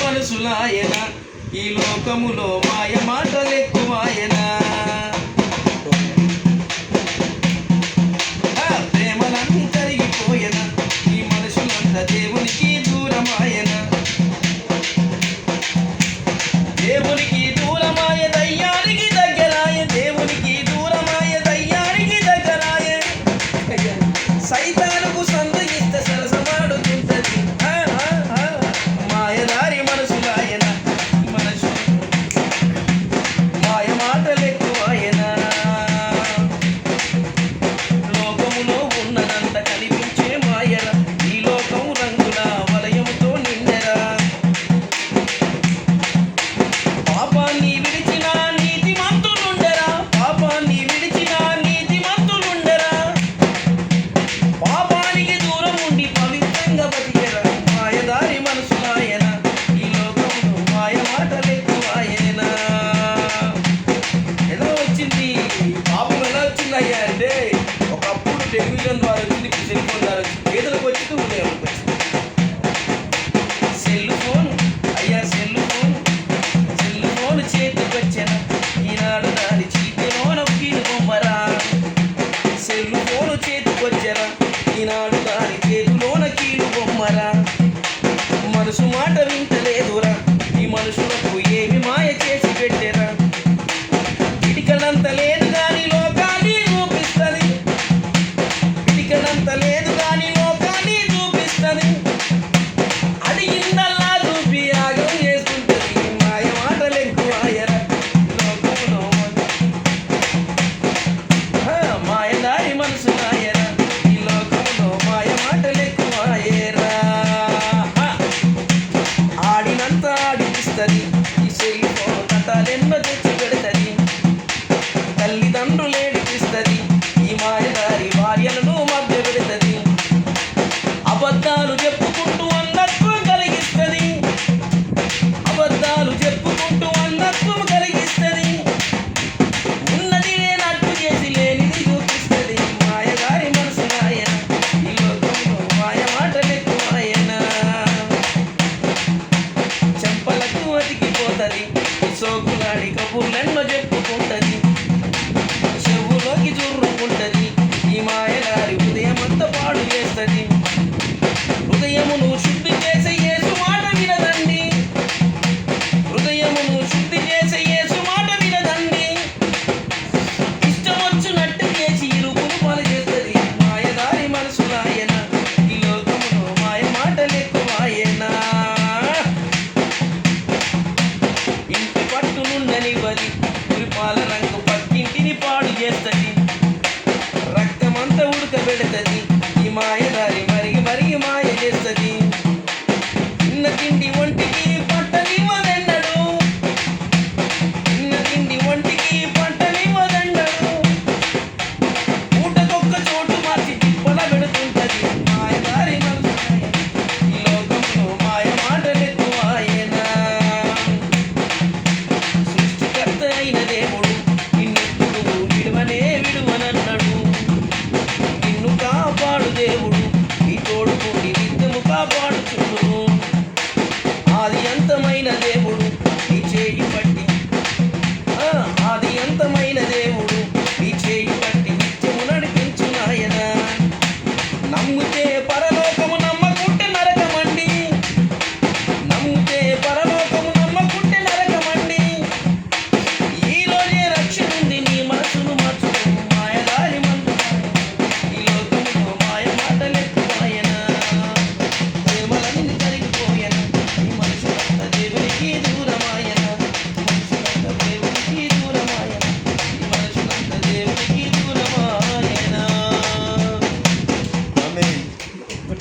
మనసులాయన ఈ లోకములో మాయ మాటలు చేతికొచ్చరా ఈనాడు దాని చేతిలోన కీలు బొమ్మరా? మనసు మాట వింటలేదురా. ఈ మనుషులకు ఏమి మాయ చేసి పెట్టరా? పిటికలంత లేదు కానీ లోకాన్ని చూపిస్తుంది. పిటికలంత లేదు కానీ లోకాన్ని చూపిస్తుంది. వస్తుంది ఉరిపాల రంగు పక్కింటిని పాడు చేస్తుంది. రక్తమంతా ఉడకబెడుతుంది. Wayne again.